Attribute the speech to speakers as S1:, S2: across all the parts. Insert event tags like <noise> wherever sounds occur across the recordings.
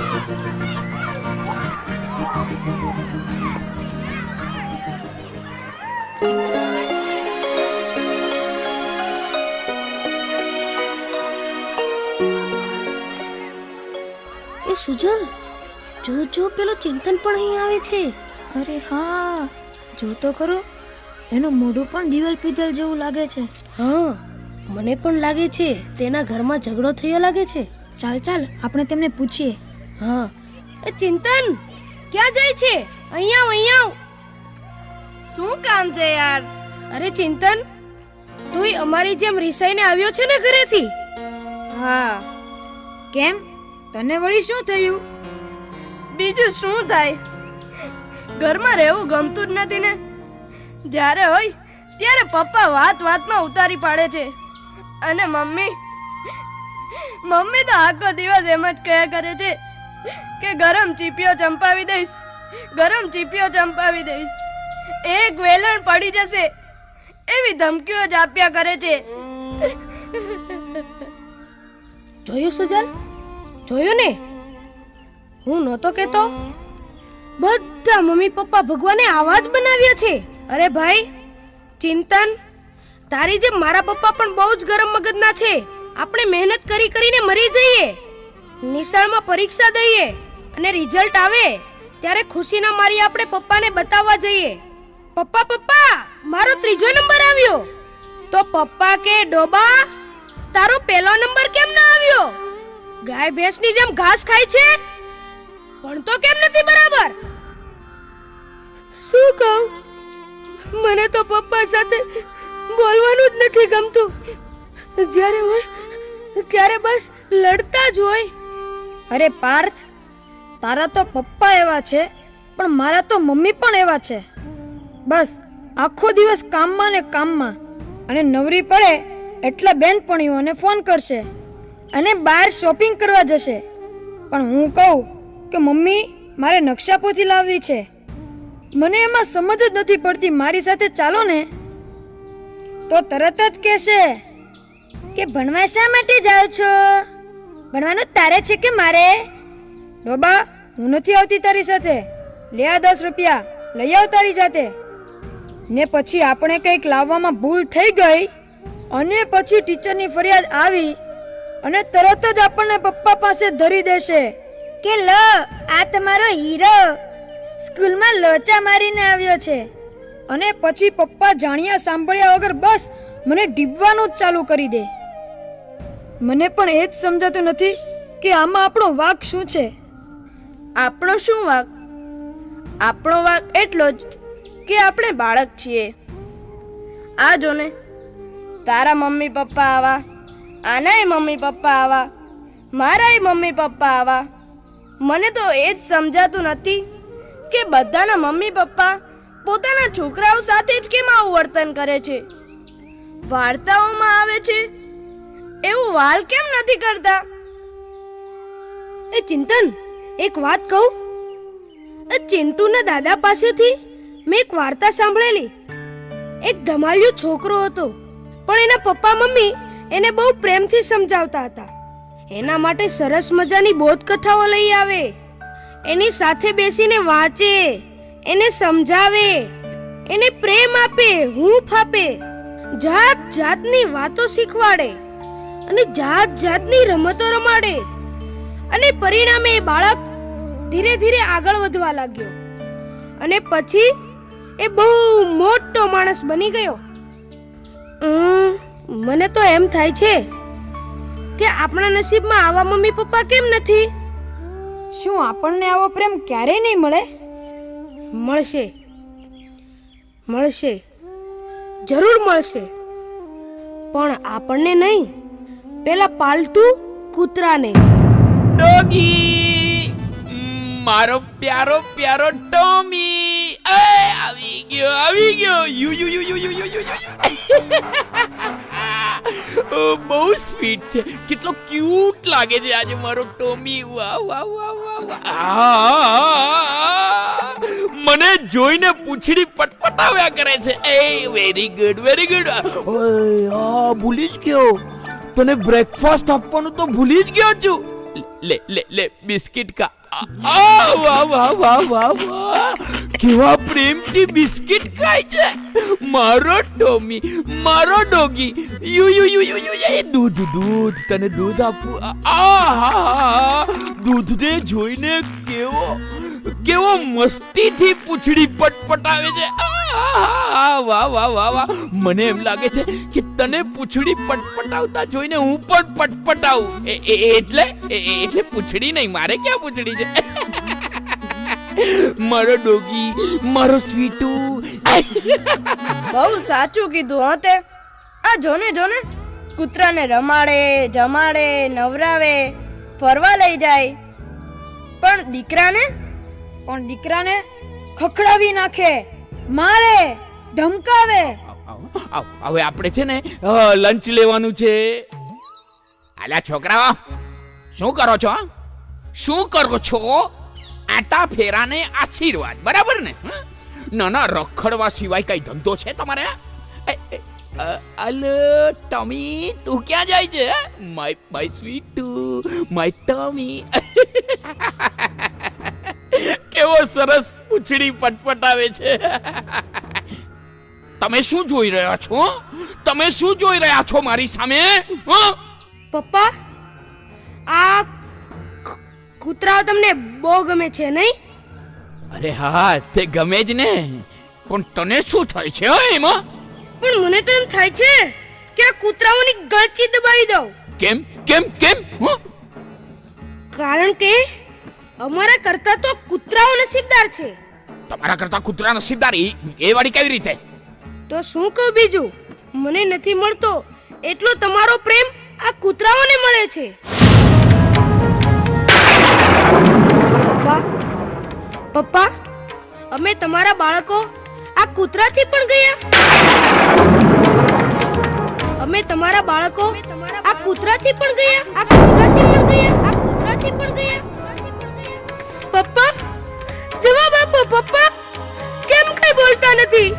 S1: એ સુજલ જો જો પેલો ચિંતન પણ અહીં આવે છે.
S2: અરે હા જો તો ખરો. એનું મોઢું પણ દિવાલ પીધલ જેવું લાગે છે.
S1: હા મને પણ લાગે છે તેના ઘરમાં ઝઘડો થયો લાગે છે.
S2: ચાલ ચાલ આપણે તેમને પૂછીએ.
S1: હા. એ ચિંતન ક્યાં જાય છે? અહીંયા અહીંયા
S3: શું કામ છે યાર?
S1: અરે ચિંતન તુંય અમારી જેમ રિસાઈને આવ્યો છે ને ઘરેથી?
S3: હા.
S2: કેમ? તને વળી શું થયું?
S3: બીજું શું થાય? ઘરમાં રહેવું ગમતું જ નથી ને. જ્યારે હોય ત્યારે પપ્પા વાત વાતમાં ઉતારી પાડે છે. અને મમ્મી મમ્મી તો આખો દિવસ એમ જ કહ્યા કરે છે. કે ગરમ ચીપીઓ ચંપાવી દઈશ. ગરમ ચીપીઓ ચંપાવી દઈશ. એક વેલણ પડી જશે. એવી ધમકીઓ જ આપ્યા કરે છે.
S1: જોયું સુજલ જોયું ને? હું નહોતો કેતો બધા મમ્મી પપ્પા ભગવાને આવા જ બનાવ્યા છે. અરે ભાઈ, ચિંતન, તારી જેમ મારા પપ્પા પણ બહુ જ ગરમ મગજના છે. આપણે મહેનત કરી કરીને મરી જઈએ. નિશાળમાં પરીક્ષા દઈએ અને રિઝલ્ટ આવે, ત્યારે ખુશીના મારી આપણે પપ્પાને બતાવવા જઈએ. પપ્પા પપ્પા, મારો ત્રીજો નંબર આવ્યો. તો પપ્પા કે, ડોબા, તારો પહેલો નંબર કેમ ના આવ્યો? ગાય, ભેંસની જેમ ઘાસ ખાય છે? પણ તો કેમ નથી બરાબર? શું કહું? મને તો પપ્પા સાથે બોલવાનું જ નથી ગમતું. જ્યારે હોય, ત્યારે બસ લડતા જ હોય.
S2: અરે પાર્થ, તારા તો પપ્પા એવા છે, પણ મારા તો મમ્મી પણ એવા છે. બસ, આખો દિવસ કામમાં ને કામમાં. અને નવરી પડે એટલે બેનપણીઓને ફોન કરશે. અને બહાર શોપિંગ કરવા જશે. પણ હું કહું કે મમ્મી, મારે નકશાપોથી લાવવી છે. મને એમાં સમજ જ નથી પડતી મારી સાથે ચાલો ને. તો તરત જ કહેશે કે ભણવા શા માટે જાઓ છો? ભણવાનું તારે છે કે મારે? ડોબા, હું નથી આવતી તારી સાથે. લે આ દસ રૂપિયા, લઈ આવ તારી જાતે. ને પછી આપણે કંઈક લાવવામાં ભૂલ થઈ ગઈ અને પછી ટીચરની ફરિયાદ આવી અને તરત જ આપણને પપ્પા પાસે ધરી દેશે કે, લ, આ તમારો હીરો. સ્કૂલમાં લોચા મારીને આવ્યો છે. અને પછી પપ્પા જાણ્યા સાંભળ્યા વગર બસ મને ડીબવાનું જ ચાલુ કરી દે. મને પણ એ જ સમજાતું નથી કે આમાં આપણો વાક શું છે.
S3: આપણો શું વાક? આપણો વાક એટલો જ કે આપણે બાળક છીએ. આ જો ને, તારા મમ્મી પપ્પા આવા, આનાય મમ્મી પપ્પા આવા, મારાય મમ્મી પપ્પા આવા. મને તો એ જ સમજાતું નથી કે બધાના મમ્મી પપ્પા પોતાના છોકરાઓ સાથે જ કેમ આવું વર્તન કરે છે? વાર્તાઓમાં આવે છે એવું વાલ કેમ નથી કરતા?
S1: એ ચિંતન, એક વાત કહું? એ ચિંટુના દાદા પાસેથી મેં એક વાર્તા સાંભળેલી. એક ધમાલિયો છોકરો હતો, પણ એના પપ્પા મમ્મી એને બહુ પ્રેમથી સમજાવતા હતા. એના માટે સરસ મજાની બોધ કથાઓ લઈ આવે. એની સાથે બેસીને વાંચે, એને સમજાવે, એને પ્રેમ આપે, હૂંફ આપે, જાત જાતની વાતો શીખવાડે. અને જાત જાતની રમતો રમાડે. અને પરિણામે એ બાળક ધીરે ધીરે આગળ વધવા લાગ્યો. અને પછી એ બહુ મોટો માણસ બની ગયો. મને તો એમ થાય છે કે આપણા નસીબમાં આવા મમ્મી પપ્પા કેમ નથી?
S2: શું આપણને આવો પ્રેમ ક્યારેય નહીં મળે?
S1: મળશે. મળશે. જરૂર મળશે. પણ આપણને નહીં. પેલા પાલતુ કૂતરાને.
S4: ડોગી! મારો પ્યારો પ્યારો ટોમી! એ, આવી ગયો આવી ગયો. You you you you you you you you બહુ સ્વીટ છે. કેટલો ક્યુટ લાગે છે આજે મારો ટોમી. વાહ વાહ વાહ વાહ! મને જોઈને પૂછડી પટપટાવ્યા કરે છે. એ વેરી ગુડ વેરી ગુડ ઓય આ ભૂલી જ ગયો. તને બ્રેકફાસ્ટ આપવાનું તો ભૂલી જ ગયો છું. લે લે લે બિસ્કિટ કા વાહ વાહ વાહ વાહ વાહ કેવા પ્રેમથી બિસ્કિટ ખાય છે. મારો ટોમી મારો doggy. You you you you you એ દૂધ દૂધ તને દૂધ આપું. આ હા, હા હા દૂધ ને જોઈને કેવો કેવો મસ્તીથી પૂંછડી પટપટાવે છે. વાહ વાહ વાહ વાહ. મને એમ લાગે છે કે તને પૂંછડી પટપટાવતા જોઈને હું પણ પટપટાવું. એટલે એટલે પૂંછડી નહીં, મારે ક્યાં પૂંછડી છે? મારો ડોગી, મારો સ્વીટુ.
S3: બહુ સાચું કીધું, હા તે. આ જોને જોને. કૂતરાને રમાડે, જમાડે, નવરાવે, ફરવા લઈ જાય. પણ દીકરાને
S2: પણ દીકરાને ખખડાવી નાખે, મારે, ધમકાવે.
S4: હવે આપણે છે ને લંચ લેવાનું છે. આલા છોકરાઓ, શું કરો છો? શું કરો છો? આટા ફેરાને આશીર્વાદ, બરાબર ને? હં? ના ના રખડવા સિવાય કઈ ધંધો છે તમારે? અલ, ટમી, તું ક્યાં જાય છે? My my sweet my Tommy. <laughs> કેવો સરસ પૂંછડી પટપટાવે છે. તમે શું જોઈ રહ્યા છો? તમે શું જોઈ રહ્યા છો મારી સામે? હં?
S1: પપ્પા આ કૂતરાઓ તમને બહુ ગમે છે નહીં?
S4: અરે હા તે ગમે જ ને. પણ તને શું થાય છે એમાં?
S1: પણ મને તો એમ થાય છે કે આ કૂતરાઓની ગળચી દબાવી દઉં.
S4: કેમ કેમ કેમ? હં?
S1: કારણ કે અમારા કરતા તો કૂતરાઓ નસીબદાર છે.
S4: તમારા કરતા કૂતરા નસીબદાર એ એ વાળી કેવી રીતે?
S1: તો શું કહું બીજું? મને નથી મળતો એટલો તમારો પ્રેમ આ કૂતરાઓને મળે છે. પપ્પા પપ્પા અમે તમારા બાળકો આ કૂતરાથી પણ ગયા. અમે તમારા બાળકો આ કૂતરાથી પણ ગયા. આ કૂતરાથી પણ ગયા. આ કૂતરાથી પણ ગયા. પપ્પા? જવાબ આપો, પપ્પા. કેમ કઈ બોલતા નથી?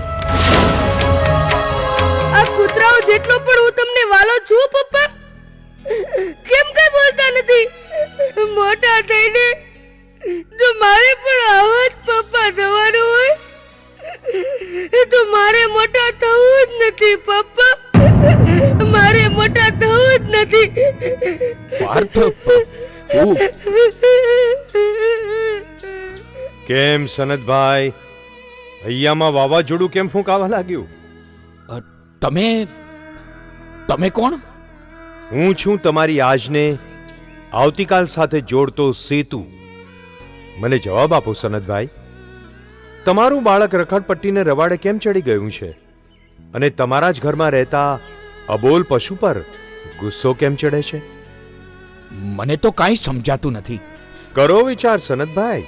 S1: આ કૂતરાઓ જેટલો પણ હું તમને વાલો છું, પપ્પા. કેમ કઈ બોલતા નથી? મોટા થઈને જો મારે પણ આવા જ પપ્પા થવાનું હોય, તો મારે મોટા થવું જ નથી, પપ્પા. મારે મોટા થવું જ નથી.
S4: પાર્થ
S5: કેમ સનતભાઈ? હૈયામાં વાવાઝોડું કેમ ફૂંકાવા લાગ્યું?
S4: તમે તમે કોણ?
S5: હું છું તમારી આજને આવતીકાલ સાથે જોડતો સેતુ. મને જવાબ આપો સનતભાઈ. તમારું બાળક રખડપટ્ટીને રવાડે કેમ ચડી ગયું છે? અને તમારા જ ઘરમાં રહેતા અબોલ પશુ પર ગુસ્સો કેમ ચડે છે?
S4: મને તો કાંઈ સમજાતું નથી.
S5: કરો વિચાર સનતભાઈ.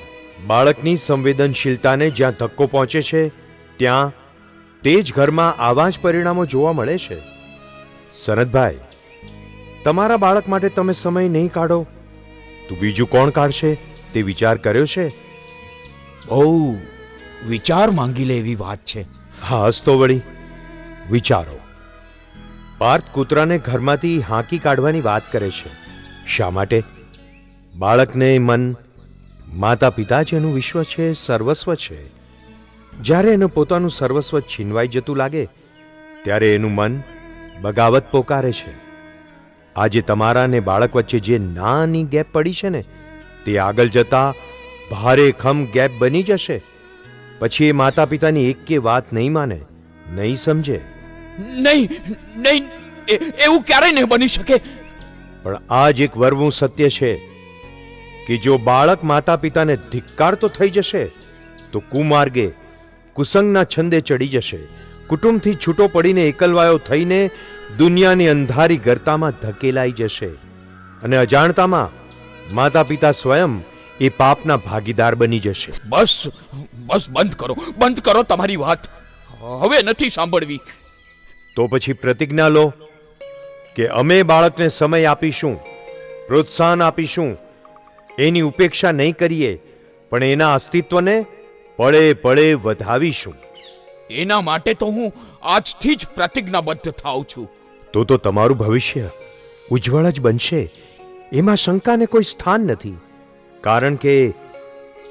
S5: બાળકની સંવેદનશીલતાને જ્યાં ધક્કો પહોંચે છે ત્યાં તે જ ઘરમાં આવા જ પરિણામો જોવા મળે છે. સનતભાઈ તમારા બાળક માટે તમે સમય નહીં કાઢો. તો બીજું કોણ કાઢશે તે વિચાર કર્યો છે?
S4: બહુ વિચાર માંગી લે એવી વાત છે.
S5: હા હસતો વળી વિચારો. પાર્થ કૂતરાને ઘરમાંથી હાંકી કાઢવાની વાત કરે છે. શા માટે? બાળકને મન માતા પિતા જ એનું વિશ્વ છે સર્વસ્વ છે. જ્યારે એનું પોતાનું સર્વસ્વ છીનવાઈ જતું લાગે ત્યારે એનું મન બગાવત પોકારે છે. આજે તમારા ને બાળક વચ્ચે જે નાની ગેપ પડી છે ને તે આગળ જતા ભારે ખમ ગેપ બની જશે. પછી એ માતા પિતાની એક કે વાત નહીં માને નહીં સમજે.
S4: નહીં નહીં એવું ક્યારેય નહીં બની શકે.
S5: પણ આ જ એક વરવું સત્ય છે. કે જો બાળક માતા પિતાને ધિક્કારતો થઈ જશે તો કુમાર્ગે કુસંગના છંદે ચડી જશે. કુટુંબથી છૂટો પડીને એકલવાયો થઈને દુનિયાની અંધારી ગરતામાં ધકેલાઈ જશે. અને અજાણતામાં માતા પિતા સ્વયં એ પાપના ભાગીદાર બની જશે.
S4: બસ બસ બંધ કરો બંધ કરો તમારી વાત. હવે નથી સાંભળવી.
S5: તો પછી પ્રતિજ્ઞા લો કે અમે બાળકને સમય આપીશું પ્રોત્સાહન આપીશું એની ઉપેક્ષા નહીં કરીએ પણ એના અસ્તિત્વને પળે પળે વધાવીશું.
S4: એના માટે તો હું આજથી જ પ્રતિજ્ઞાબદ્ધ થાઉં છું.
S5: તો તો તમારું ભવિષ્ય ઉજ્જવળ જ બનશે. એમાં શંકાને કોઈ સ્થાન નથી. કારણ કે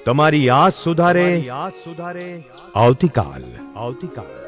S5: તમારી યાદ સુધારે યાદ સુધારે આવતીકાલ. આવતીકાલ.